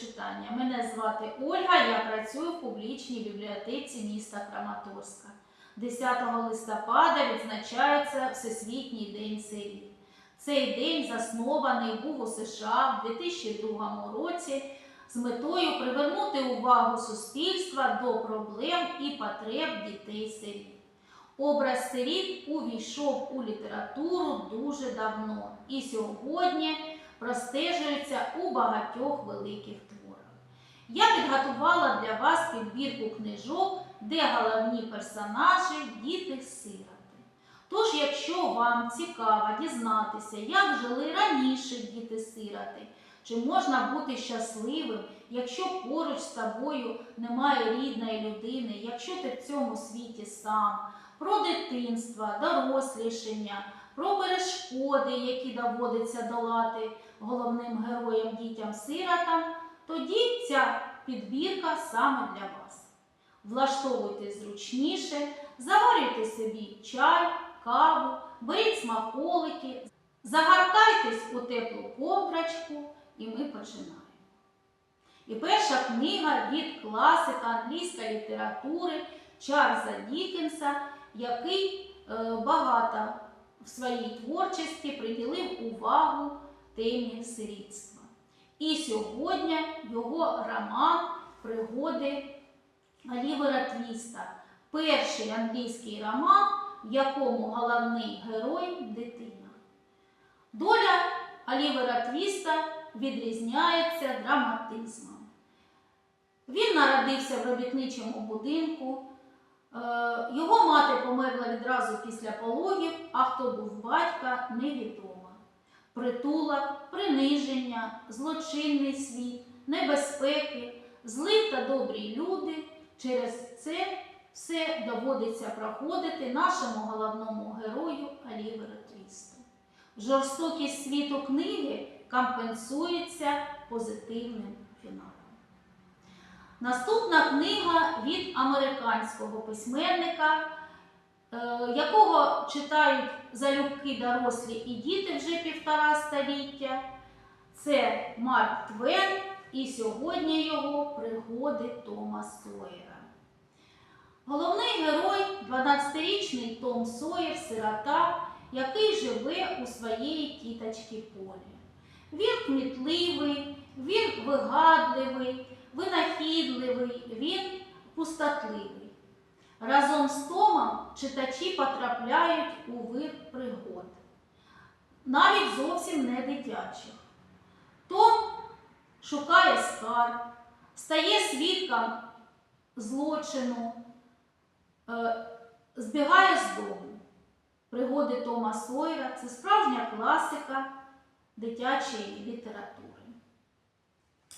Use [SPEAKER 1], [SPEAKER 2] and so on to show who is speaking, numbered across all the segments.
[SPEAKER 1] читання. Мене звати Ольга, я працюю в публічній бібліотеці міста Краматорська. 10 листопада відзначається Всесвітній день сиріт. Цей день заснований був у США в 2002 році з метою привернути увагу суспільства до проблем і потреб дітей-сиріт. Образ сиріт увійшов у літературу дуже давно і сьогодні простежується у багатьох великих творах. Я підготувала для вас підбірку книжок, де головні персонажі діти-сироти. Тож, якщо вам цікаво дізнатися, як жили раніше діти-сироти, чи можна бути щасливим, якщо поруч з тобою немає рідної людини, якщо ти в цьому світі сам, про дитинство, дорослішання, про перешкоди, які доводиться долати головним героям дітям-сиротам, тоді ця підбірка саме для вас. Влаштовуйте зручніше, заварюйте собі чай, каву, беріть смаколики, загортайтесь у теплу ковдрачку і ми починаємо. І перша книга від класика англійської літератури Чарльза Дікенса, який е, багато в своїй творчості приділив увагу темі сирітства. І сьогодні його роман Пригоди Олівера Твіста, перший англійський роман, в якому головний герой дитина. Доля Олівера Твіста відрізняється драматизмом. Він народився в робітничому будинку. Е, Його мати померла відразу після пологів, а хто був батька, невідомо. Притулок, приниження, злочинний світ, небезпеки, злі та добрі люди. Через це все доводиться проходити нашому головному герою Олівера Твісту. Жорстокість світу книги компенсується позитивним фіналом. Наступна книга від американського письменника, якого читають залюбки дорослі і діти вже півтора століття. Це Марк Твен і сьогодні його пригоди Тома Сойера. Головний герой 12-річний Том Сойер, сирота, який живе у своєї тіточки Полі. Він кмітливий, він вигадливий, винахідливий, він пустотливий. Разом з Томом читачі потрапляють у вир пригод, навіть зовсім не дитячих. Том шукає скарб, стає свідком злочину, е, збігає з дому. Пригоди Тома Сойера це справжня класика дитячої літератури.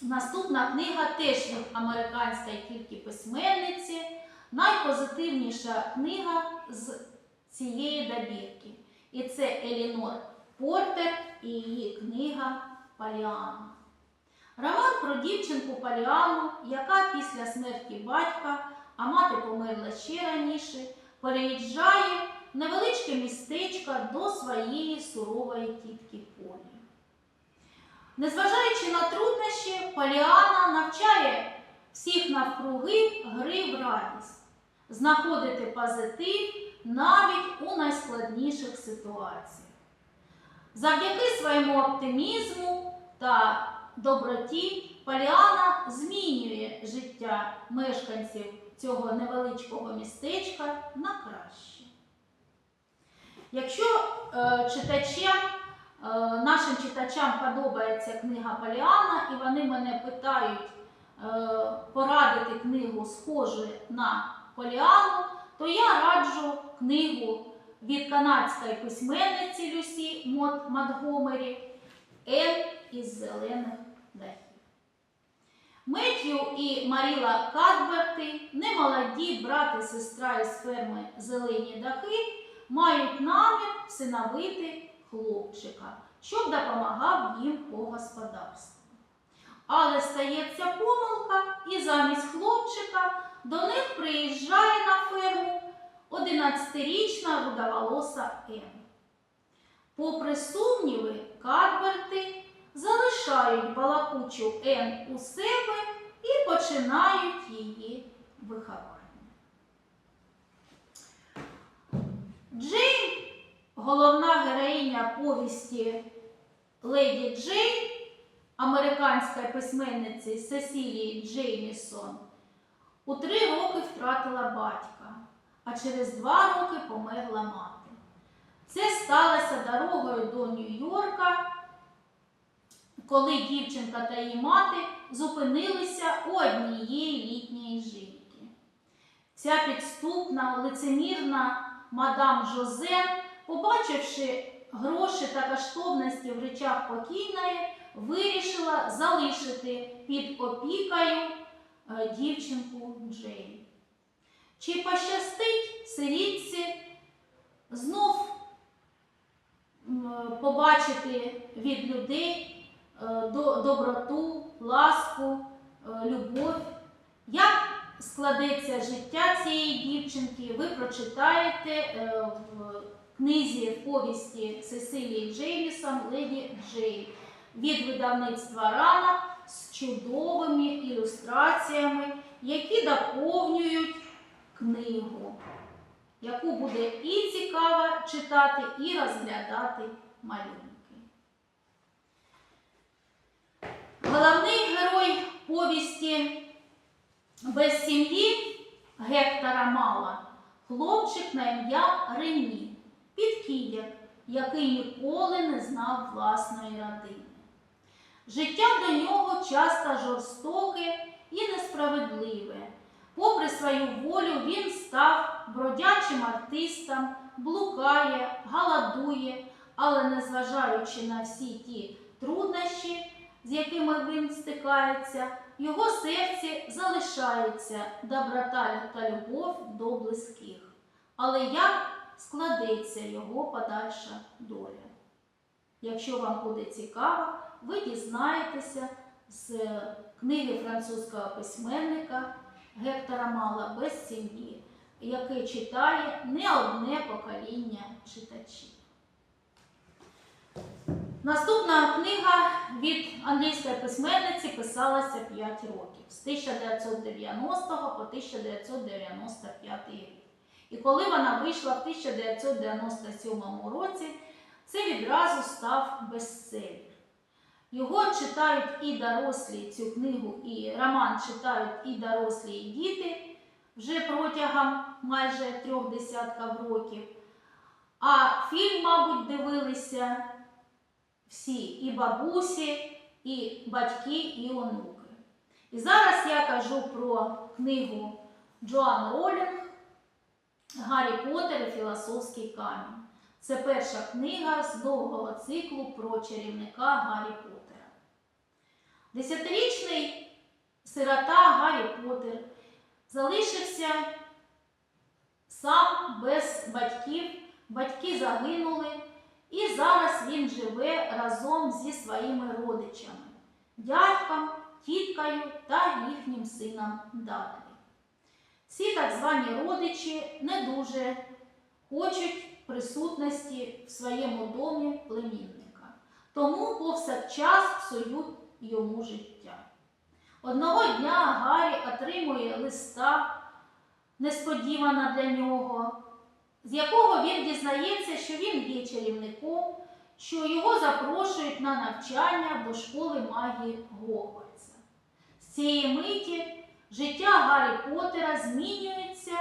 [SPEAKER 1] Наступна книга теж від американської тільки письменниці, найпозитивніша книга з цієї добірки. І це Елінор Портер і її книга Паліана. Роман про дівчинку Паліану, яка після смерті батька, а мати померла ще раніше, переїжджає невеличке містечко до своєї сурової тітки Полі. Незважаючи на труднощі, Поліана навчає всіх навкруги гри в радість, знаходити позитив навіть у найскладніших ситуаціях. Завдяки своєму оптимізму та доброті Поліана змінює життя мешканців цього невеличкого містечка на краще. Якщо е, читачам Е, Нашим читачам подобається книга Поліана, і вони мене питають е, порадити книгу схожу на Поліану, то я раджу книгу від канадської письменниці Люсі Мот Матгомері Ен із зелених дахів. Меттю і Маріла Кадберти, немолоді брат і сестра із ферми Зелені дахи, мають намір всиновити хлопчика, щоб допомагав їм по господарству. Але стається помилка, і замість хлопчика до них приїжджає на ферму 11-річна рудоволоса Ен. Попри сумніви, Кадберти залишають балакучу Н у себе і починають її виховання. Джейн, головна героїня повісті Леді Джейн, американської письменниці Сесілії Джеймісон, у три роки втратила батька, а через два роки померла мати. Це сталося дорогою до Нью-Йорка, коли дівчинка та її мати зупинилися у однієї літньої жінки. Ця підступна, лицемірна мадам Жозен, побачивши гроші та коштовності в речах покійної, вирішила залишити під опікою е, дівчинку Джейн. Чи пощастить сирітці знов побачити від людей е, доброту, ласку, е, любов? Як складеться життя цієї дівчинки, ви прочитаєте е, в книзі повісті Сесилії Джеймісон Леді Джей від видавництва Рана з чудовими ілюстраціями, які доповнюють книгу, яку буде і цікаво читати, і розглядати малюнки. Головний герой повісті без сім'ї Гектора Мала, хлопчик на ім'я Рені, підкідяк, який ніколи не знав власної родини. Життя до нього часто жорстоке і несправедливе. Попри свою волю, він став бродячим артистом, блукає, голодує, але незважаючи на всі ті труднощі, з якими він стикається, його серці залишається доброта та любов до близьких. Але як складеться його подальша доля? Якщо вам буде цікаво, ви дізнаєтеся з книги французького письменника Гектора Мала без сім'ї, який читає не одне покоління читачів. Наступна книга від англійської письменниці писалася 5 років з 1990 по 1995 рік. І коли вона вийшла в 1997 році, це відразу став бестселер. Його читають і дорослі цю книгу, і роман читають і дорослі, і діти вже протягом майже трьох десятків років. А фільм, мабуть, дивилися всі і бабусі, і батьки, і онуки. І зараз я кажу про книгу Джоан Ролінг Гаррі Поттер і Філософський камінь. Це перша книга з довгого циклу про чарівника Гаррі Поттера. Десятирічний сирота Гаррі Поттер залишився сам без батьків. Батьки загинули, і зараз він живе разом зі своїми родичами, дядьком, тіткою та їхнім сином Дадлі. Ці так звані родичі не дуже хочуть присутності в своєму домі племінника, тому повсякчас псують йому життя. Одного дня Гаррі отримує листа несподівано для нього, з якого він дізнається, що він є чарівником, що його запрошують на навчання до школи магії Гогвартса. З цієї миті життя Гаррі Поттера змінюється,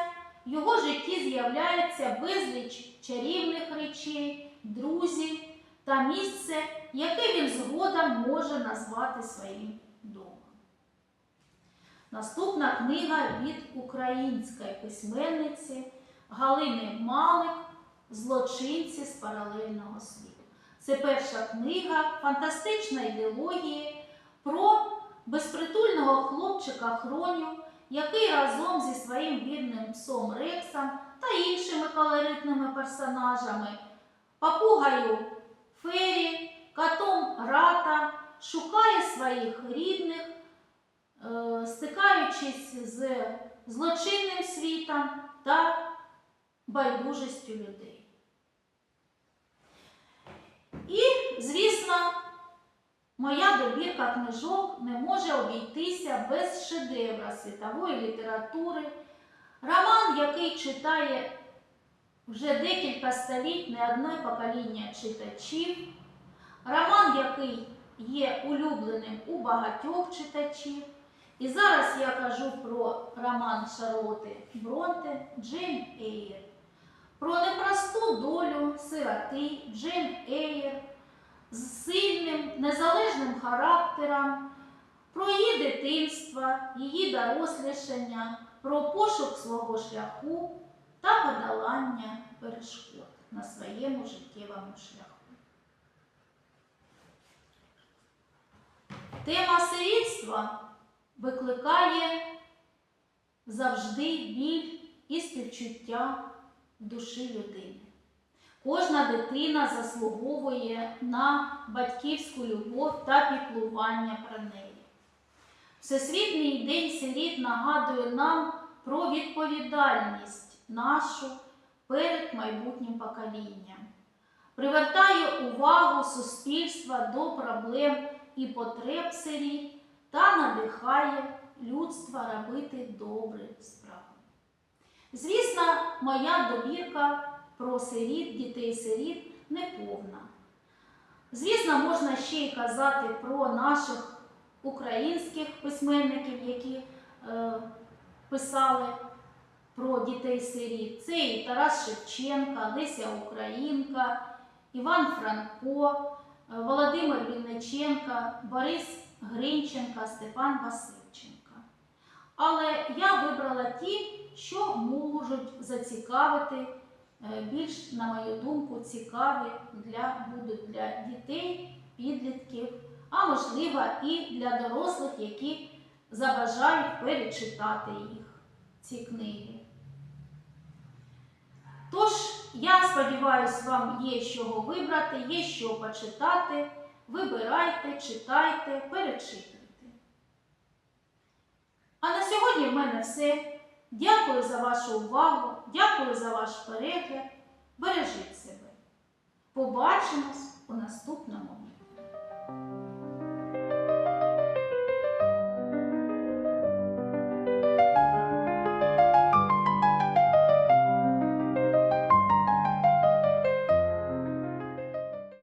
[SPEAKER 1] в його житті з'являється безліч чарівних речей, друзів та місце, яке він згодом може назвати своїм домом. Наступна книга від української письменниці Галини Малик Злочинці з паралельного світу. Це перша книга фантастичної ідеології про безпритульного хлопчика Хроню, який разом зі своїм вірним псом Рексом та іншими колоритними персонажами, папугою Фері, котом Рата шукає своїх рідних, е, стикаючись з злочинним світом та байдужістю людей. І, звісно, моя добірка книжок не може обійтися без шедевра світової літератури. Роман, який читає вже декілька століть не одне покоління читачів. Роман, який є улюбленим у багатьох читачів. І зараз я кажу про роман Шарлоти Бронте Джейн Ейр. Про непросту долю сироти Джейн Ейр з сильним незалежним характером, про її дитинство, її дорослішання, про пошук свого шляху та подолання перешкод на своєму життєвому шляху. Тема сирітства викликає завжди біль і співчуття душі людини. Кожна дитина заслуговує на батьківську любов та піклування про неї. Всесвітній день сиріт нагадує нам про відповідальність нашу перед майбутнім поколінням, привертає увагу суспільства до проблем і потреб сиріт та надихає людство робити добрі справи. Звісно, моя добірка про сиріт, дітей-сиріт неповна. Звісно, можна ще й казати про наших українських письменників, які е, писали про дітей-сиріт. Це і Тарас Шевченка, Леся Українка, Іван Франко, е, Володимир Вінниченка, Борис Гринченка, Степан Васильченка. Але я вибрала ті, що можуть зацікавити більш, на мою думку, цікаві для, будуть для дітей, підлітків, а можливо і для дорослих, які забажають перечитати їх, ці книги. Тож, я сподіваюся, вам є з чого вибрати, є що почитати. Вибирайте, читайте, перечитуйте. А на сьогодні в мене все. Дякую за вашу увагу, дякую за ваш перегляд. Бережіть себе. Побачимось у наступному.